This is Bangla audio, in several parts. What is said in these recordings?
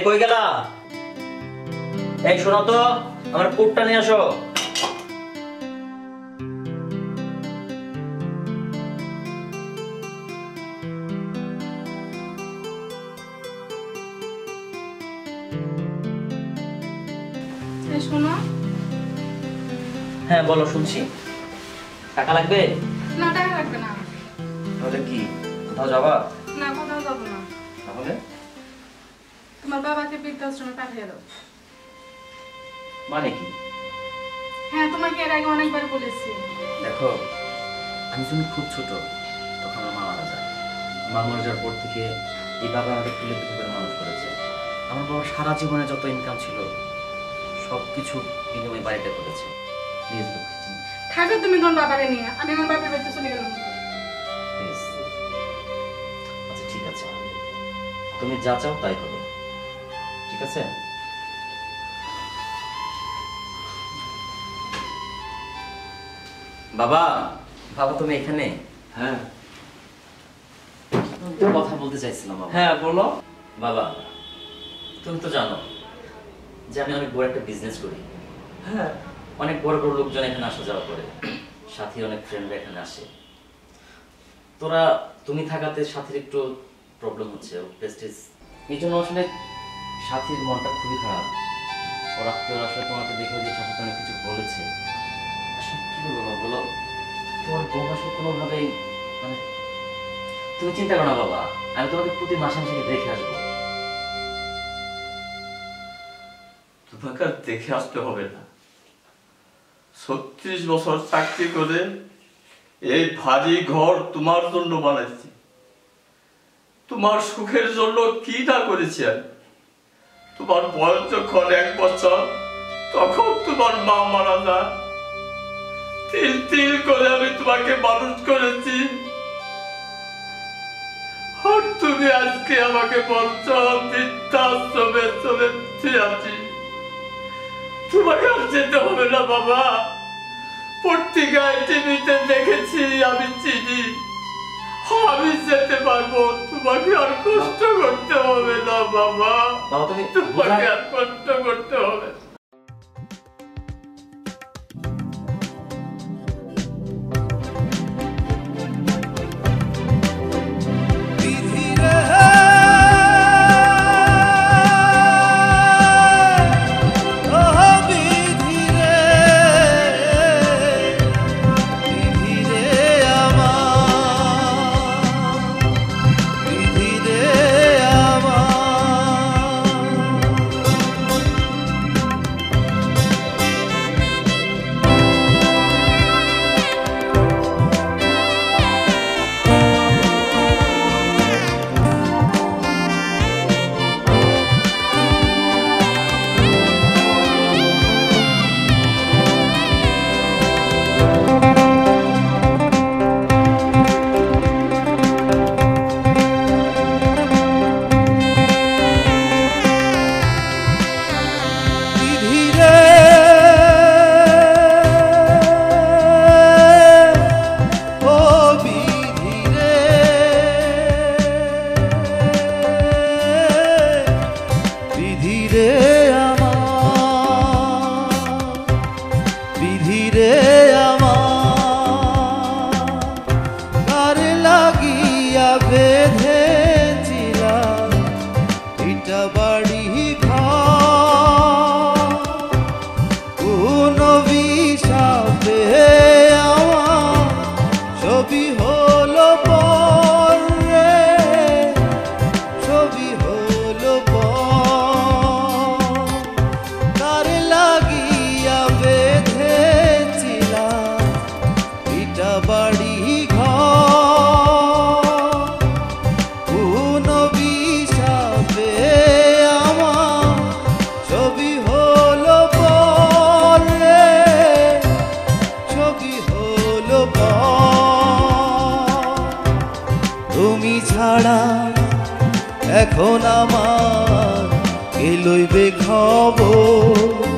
এই কই গেলা? এই শোনো তো আমার কোটটা নিয়ে আসো। শোনো। হ্যাঁ বলো শুনছি। টাকা লাগবে? না টাকা লাগবে না। তাহলে কি কোথাও যাবা? তোমার বাবাকে বৃদ্ধাশ্রমে পাঠিয়ে দাও। মানে কি? হ্যাঁ তোমাকে এর আগে অনেকবার বলেছি। দেখো আমি তুমি খুব ছোট তখন আমার মা মারা যায়। মা মারা যাওয়ার পর থেকে এই বাবা আমাদের তুলে পিঠে করে মানুষ করেছে। আমার বাবা সারা জীবনে যত ইনকাম ছিল সব কিছু বিনিময় বাড়িতে করেছে। প্লিজ থাকো তুমি তোমার বাবারে নিয়ে। আমি আমার বাবার বাড়িতে চলে গেলাম। প্লিজ। আচ্ছা ঠিক আছে। তুমি যা চাও তাই হবে। ঠিক আছে? বাবা বাবা তুমি এখানে? হ্যাঁ। কথা বলতে চাইছিলাম বাবা। হ্যাঁ বলো। বাবা তুমি তো জানো যে আমি অনেক বড় একটা বিজনেস করি। হ্যাঁ। অনেক বড় বড় লোকজন এখানে আসা যাওয়া করে। সাথী অনেক ফ্রেন্ডরা এখানে আসে। তোরা তুমি থাকাতে সাথীর একটু প্রবলেম হচ্ছে প্রেস্টিজ এই জন্য আসলে সাথীর মনটা খুবই খারাপ। ওর আত্মীয়রা আসলে তোমাকে দেখে যে সাথীকে অনেক কিছু বলেছে। আসলে কি বলব বলো? তোমার বউ আসলে কোনোভাবেই মানে তুমি চিন্তা করো না বাবা আমি তোমাকে প্রতি মাসে মাসে দেখে আসব। তোমাকে আর দেখে আসতে হবে না। ছত্রিশ বছর চাকরি করে এই ভারী ঘর তোমার জন্য বানাইছি। তোমার সুখের জন্য কি না করেছি আমি? তোমার বয়স যখন এক বছর, তখন তোমার মা মারা যায়। তিল তিল করে আমি তোমাকে মানুষ করেছি। আর তুমি আজকে আমাকে বলছো, বৃদ্ধাশ্রমে চলে আছি তোমাকে আর যেতে হবে না, বাবা। পত্রিকায় টিভিতে দেখেছি, আমি চিনি। আমি যেতে পারব, তোমাকে আর কষ্ট করতে হবে না, বাবা। বাবা তুমি আর করতে कभी हो এখন আমার কে লইবে খবর।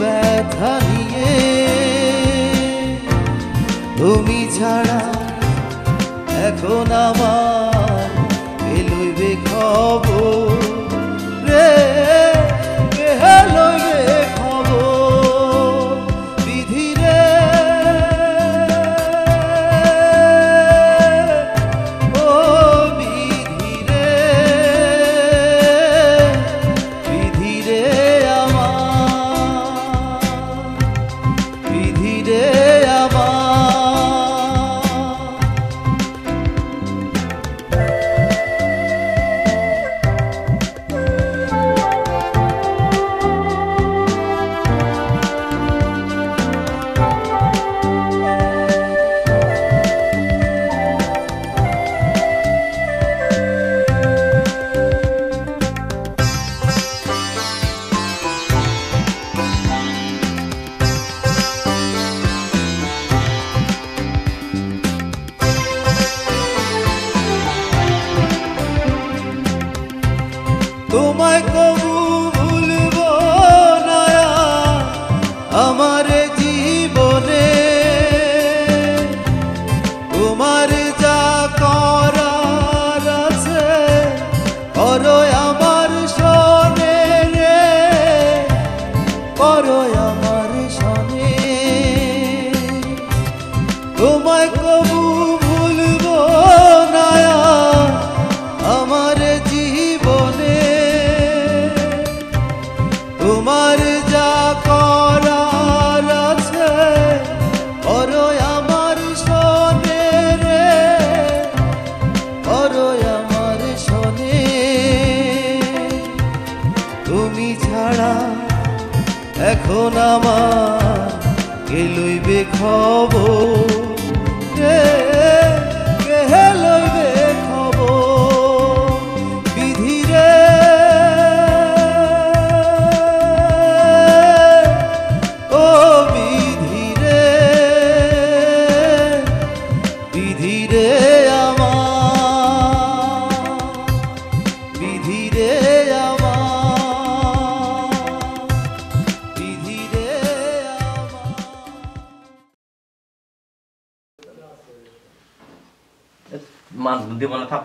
ব্যথা নিয়ে। তুমি ছাড়া এখন আমার my God. এখন আমার কে লইবে খবর। রে কে লইবে?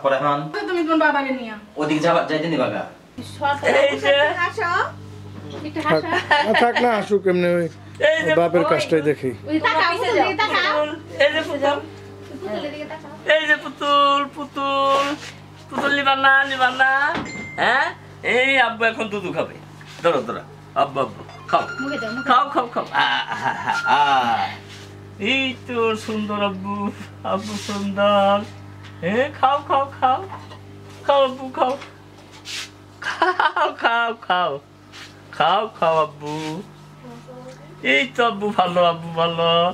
করে হান। তুমি তোমার বাবাকে নিয়ে ওদিকে যাবা যাইতে নিবা গা। এই যে। হাসো। একটু হাসো। আর থাক না আসুক এমনি ওই বাপের কাজটাই দেখি। এই যে পুতুল। পুতুল পুতুল। পুতুল নিবা না নিবা না। হ্যাঁ? এই আব্বু এখন দুধু খাবে। ধরো ধরো। আব্বু আব্বু খাও। খাও খাও খাও। এই তো সুন্দর আব্বু। আব্বু সুন্দর। এ, খাও খাও খাও। খাও, আব্বু, খাও। খাও খাও খাও। খাও খাও, আব্বু। এই তো, আব্বু ভালো আব্বু ভালো।